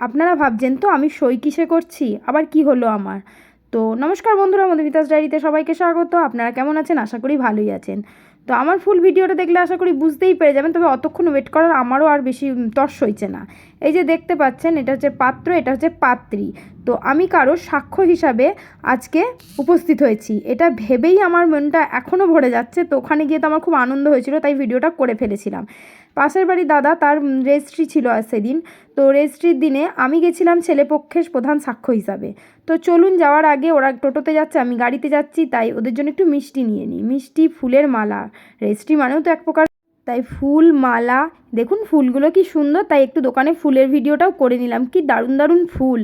আপনারা ভাবছেন তো আমি সই কিসে করছি? আবার কি হলো আমার? তো নমস্কার বন্ধুরা, মধুমিতাস ডায়েরিতে সবাইকে স্বাগত। আপনারা কেমন আছেন? আশা করি ভালোই আছেন। তো আমার ফুল ভিডিওটা দেখলে আশা করি বুঝতেই পেরে যাবেন, তবে অতক্ষণ ওয়েট করার আমারও আর বেশি তর সইছে না। এই যে দেখতে পাচ্ছেন, এটা হচ্ছে পাত্র, এটা হচ্ছে পাত্রী। তো আমি কারও সাক্ষ্য হিসাবে আজকে উপস্থিত হয়েছি। এটা ভেবেই আমার মনটা এখনও ভরে যাচ্ছে। তো ওখানে গিয়ে তো আমার খুব আনন্দ হয়েছিল, তাই ভিডিওটা করে ফেলেছিলাম। পাশের বাড়ি দাদা, তার রেজিস্ট্রি ছিল আজ সেদিন। তো রেজিস্ট্রির দিনে আমি গেছিলাম ছেলেপক্ষের প্রধান সাক্ষ্য হিসাবে। তো চলুন যাওয়ার আগে ওরা টোটোতে যাচ্ছে, আমি গাড়িতে যাচ্ছি, তাই ওদের জন্য একটু মিষ্টি নিয়ে নিই। মিষ্টি ফুলের মালা। রেজিস্ট্রি মানেও তো এক প্রকার তাই ফুল, মালা, দেখুন ফুলগুলো কি সুন্দর, তাই একটু দোকানে ফুলের ভিডিওটাও করে নিলাম। কি দারুণ দারুণ ফুল।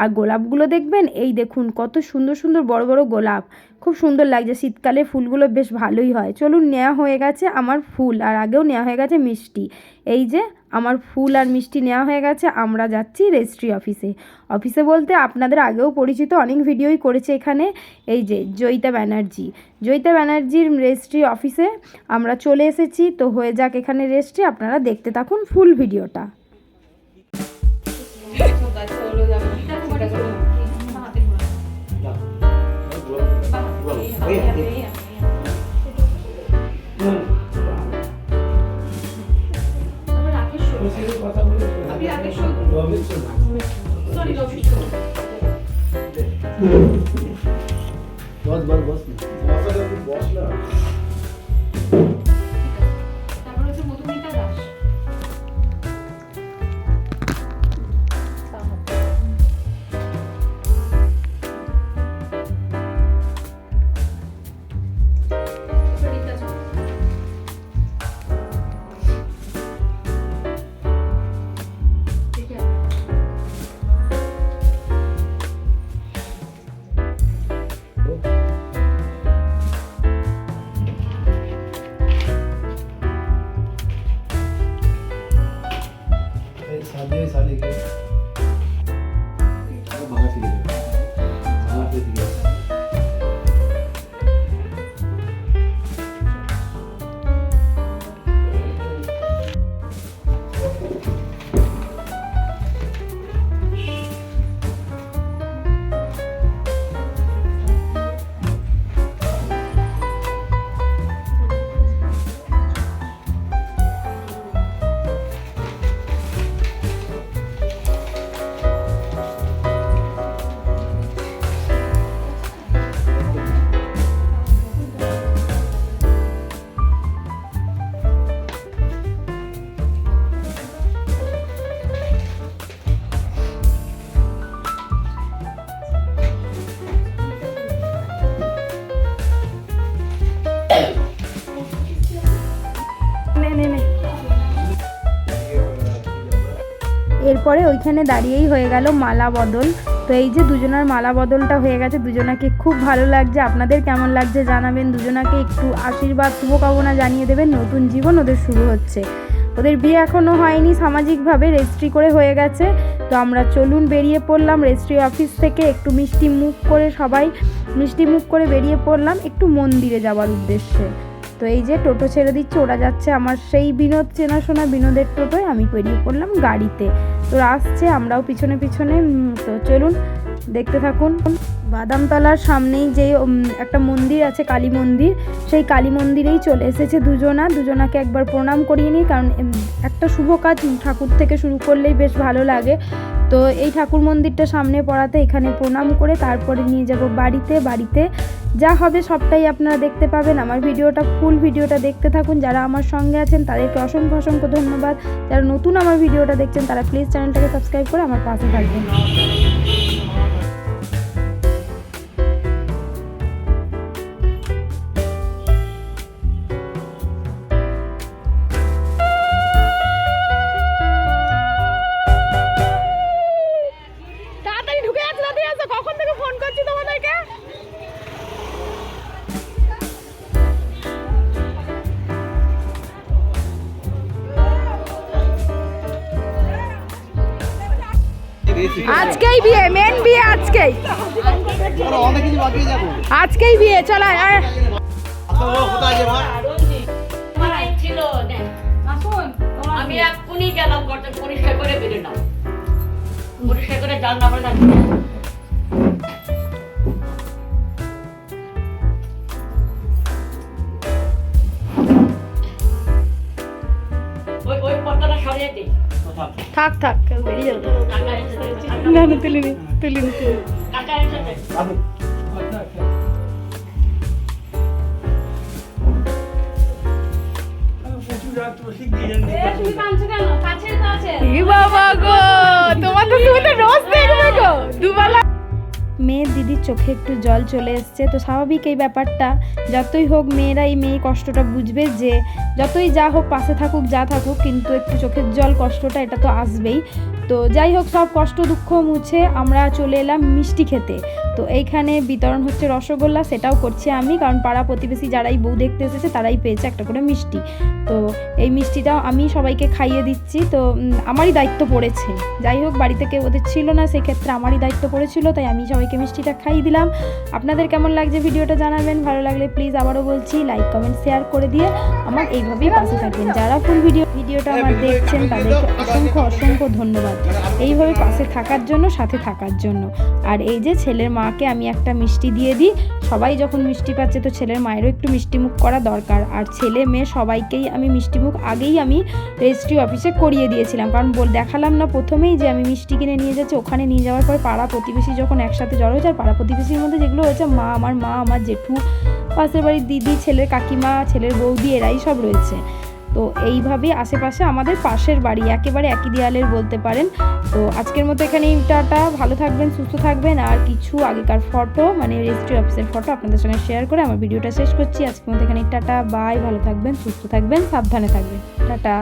আর গোলাপগুলো দেখবেন, এই দেখুন কত সুন্দর সুন্দর বড় বড় গোলাপ। খুব সুন্দর লাগছে, শীতকালে ফুলগুলো বেশ ভালোই হয়। চলুন নেওয়া হয়ে গেছে আমার ফুল, আর আগেও নেওয়া হয়ে গেছে মিষ্টি। এই যে আমার ফুল আর মিষ্টি নেওয়া হয়ে গেছে, আমরা যাচ্ছি রেজিস্ট্রি অফিসে অফিসে বলতে আপনাদের আগেও পরিচিত, অনেক ভিডিওই করেছে এখানে, এই যে জয়িতা ব্যানার্জি। জয়িতা ব্যানার্জির রেজিস্ট্রি অফিসে আমরা চলে এসেছি, তো হয়ে যাক এখানে রেজিস্ট্রি আপনারা দেখতে থাকুন ফুল ভিডিওটা বস বস বস বস with. এরপরে ওইখানে দাঁড়িয়েই হয়ে গেল মালা বদল। তো এই যে দুজনার মালা বদলটা হয়ে গেছে, দুজনাকে খুব ভালো লাগছে। আপনাদের কেমন লাগছে জানাবেন, দুজনাকে একটু আশীর্বাদ, শুভকামনা জানিয়ে দেবেন। নতুন জীবন ওদের শুরু হচ্ছে। ওদের বিয়ে এখনও হয়নি, সামাজিকভাবে রেজিস্ট্রি করে হয়ে গেছে। তো আমরা চলুন বেরিয়ে পড়লাম রেজিস্ট্রি অফিস থেকে। একটু মিষ্টি মুখ করে সবাই মিষ্টি মুখ করে বেরিয়ে পড়লাম, একটু মন্দিরে যাওয়ার উদ্দেশ্যে। তো এই যে টোটো ছেড়ে দিচ্ছে, ওরা যাচ্ছে আমার সেই বিনোদ, চেনাশোনা বিনোদের টোটোয়, আমি বেরিয়ে পড়লাম গাড়িতে। তো আসছে, আমরাও পিছনে পিছনে তো চলুন, দেখতে থাকুন। বাদামতলার সামনেই যে একটা মন্দির আছে, কালী মন্দির, সেই কালী মন্দিরেই চলে এসেছে দুজনা। দুজনাকে একবার প্রণাম করিয়ে নিই, কারণ একটা শুভ কাজ ঠাকুর থেকে শুরু করলেই বেশ ভালো লাগে। তো এই ঠাকুর মন্দিরটা সামনে পড়াতে এখানে প্রণাম করে তারপরে নিয়ে যাব বাড়িতে বাড়িতে যা হবে সবটাই আপনারা দেখতে পাবেন। আমার ভিডিওটা ফুল ভিডিওটা দেখতে থাকুন। যারা আমার সঙ্গে আছেন, তাদেরকে অসংখ্য অসংখ্য ধন্যবাদ। যারা নতুন আমার ভিডিওটা দেখছেন, তারা প্লিজ চ্যানেলটাকে সাবস্ক্রাইব করে আমার পাশে থাকবেন। কখন থেকে ফোন করছি তোমাদেরকে? আজকেই বিয়ে মেন বিয়ে আজকেই। আজকেই বিয়ে, চলো আমি এক্ষুনি গেলাম পরিষ্কার করে বেরোলাম। পরিষ্কার করে জানলাম থাক থাক বেরিয়ে যাবে। না না তুলিনি তুলিনি কাকা এসেছে এ বাবা গো তোমার তো তুমি তো রোজ দেখবে গো। দুবেলা মেয়ের দিদির চোখে একটু জল চলে এসছে। তো স্বাভাবিক এই ব্যাপারটা। যতই হোক মেয়েরা এই মেয়ে কষ্টটা বুঝবে যে, যতই যা হোক পাশে থাকুক, যা থাকুক, কিন্তু একটু চোখের জল কষ্টটা, এটা তো আসবেই। তো যাই হোক সব কষ্ট দুঃখ মুছে আমরা চলে এলাম মিষ্টি খেতে। তো এইখানে বিতরণ হচ্ছে রসগোল্লা সেটাও করছি আমি কারণ পাড়া প্রতিবেশী যারাই বউ দেখতে এসেছে তারাই পেয়েছে একটা করে মিষ্টি। তো এই মিষ্টিটাও আমি সবাইকে খাইয়ে দিচ্ছি। তো আমারই দায়িত্ব পড়েছে। যাই হোক বাড়িতে কেউ ওদের ছিল না সেক্ষেত্রে আমারই দায়িত্ব পড়েছিল তাই আমি সবাইকে মিষ্টিটা খাইয়ে দিলাম। আপনাদের কেমন লাগছে ভিডিওটা জানাবেন ভালো লাগলে প্লিজ আবারও বলছি লাইক কমেন্ট শেয়ার করে দিয়ে আমার এইভাবেই পাশে থাকবেন। যারা ফুল ভিডিও ভিডিওটা আমার দেখছেন তাদেরকে অসংখ্য অসংখ্য ধন্যবাদ। এইভাবে পাশে থাকার জন্য, সাথে থাকার জন্য। আর এই যে ছেলের মাকে আমি একটা মিষ্টি দিয়ে দিই, সবাই যখন মিষ্টি পাচ্ছে তো ছেলের মায়েরও একটু মিষ্টি মুখ করা দরকার। আর ছেলে মেয়ে সবাইকেই আমি মিষ্টি মুখ আগেই আমি রেজিস্ট্রি অফিসে করিয়ে দিয়েছিলাম। কারণ বল, দেখালাম না প্রথমেই যে আমি মিষ্টি কিনে নিয়ে যাচ্ছি, ওখানে নিয়ে যাওয়ার পর পাড়া প্রতিবেশী যখন একসাথে জড়ো হয়েছে আর পাড়া প্রতিবেশীর মধ্যে যেগুলো হয়েছে মা, আমার মা, আমার জেঠু, পাশের বাড়ির দিদি, ছেলের কাকিমা, ছেলের বৌদি, এরাই সব রয়েছে। তো এইভাবে আশেপাশে আমাদের পাশের বাড়ি, একেবারে একই দেয়ালের বলতে পারেন। তো আজকের মতো এখানে টাটা। ভালো থাকবেন, সুস্থ থাকবেন। আর কিছু আগেকার ফটো মানে রেজিস্ট্রি অফিসের ফটো আপনাদের সঙ্গে শেয়ার করে আমার ভিডিওটা শেষ করছি। আজকের মতো এখানে টাটা বাই ভালো থাকবেন, সুস্থ থাকবেন, সাবধানে থাকবেন। টাটা।